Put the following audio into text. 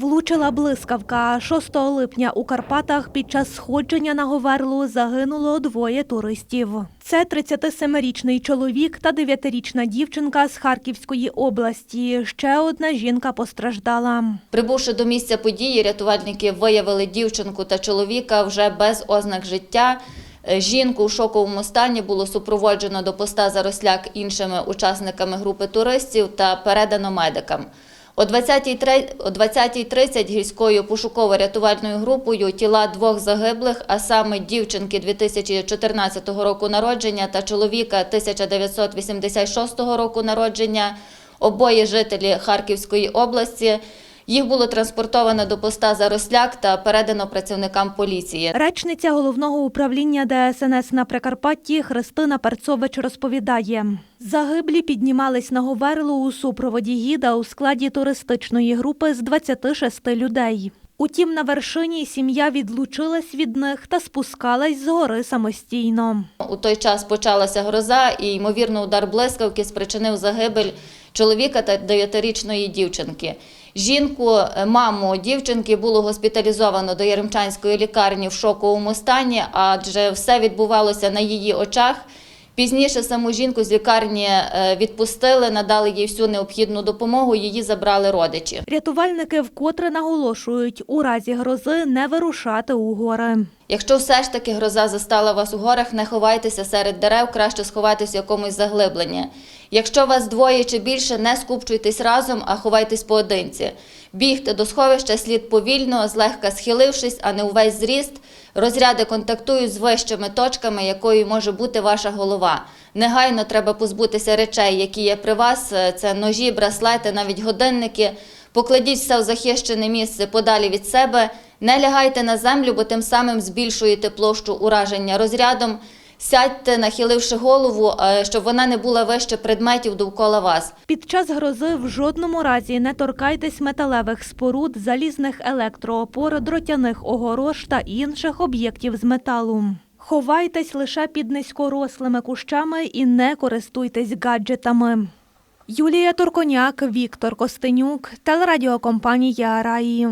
Влучила блискавка. 6 липня у Карпатах під час сходження на Говерлу загинуло двоє туристів. Це 37-річний чоловік та 9-річна дівчинка з Харківської області. Ще одна жінка постраждала. Прибувши до місця події, рятувальники виявили дівчинку та чоловіка вже без ознак життя. Е, Жінку у шоковому стані було супроводжено до поста Заросляк іншими учасниками групи туристів та передано медикам. О 20.30 о 20.30 гірською пошуково-рятувальною групою тіла двох загиблих, а саме дівчинки 2014 року народження та чоловіка 1986 року народження, обоє жителі Харківської області, їх було транспортовано до поста Заросляк та передано працівникам поліції. Речниця головного управління ДСНС на Прикарпатті Христина Перцович розповідає. Загиблі піднімались на Говерлу у супроводі гіда у складі туристичної групи з 26 людей. Утім, на вершині сім'я відлучилась від них та спускалась з гори самостійно. У той час почалася гроза, і ймовірно удар блискавки спричинив загибель чоловіка та дев'ятирічної дівчинки. Жінку, е, маму дівчинки, було госпіталізовано до Яремчанської лікарні в шоковому стані, адже все відбувалося на її очах. Пізніше саму жінку з лікарні е, відпустили, надали їй всю необхідну допомогу. Її забрали родичі. Рятувальники вкотре наголошують, у разі грози не вирушати у гори. Якщо все ж таки гроза застала вас у горах, не ховайтеся серед дерев, краще сховайтесь в якомусь заглибленні. Якщо вас двоє чи більше, не скупчуйтесь разом, а ховайтесь поодинці. Бігти до сховища слід повільно, злегка схилившись, а не увесь зріст. Розряди контактують з вищими точками, якою може бути ваша голова. Негайно треба позбутися речей, які є при вас. Це ножі, браслети, навіть годинники. Покладіть все в захищене місце подалі від себе. Не лягайте на землю, бо тим самим збільшуєте площу ураження розрядом. Сядьте, нахиливши голову, е, щоб вона не була вище предметів довкола вас. Під час грози в жодному разі не торкайтесь металевих споруд, залізних електроопор, дротяних огорож та інших об'єктів з металу. Ховайтесь лише під низькорослими кущами і не користуйтесь гаджетами. Юлія Турконяк, Віктор Костенюк, телерадіокомпанія Раї.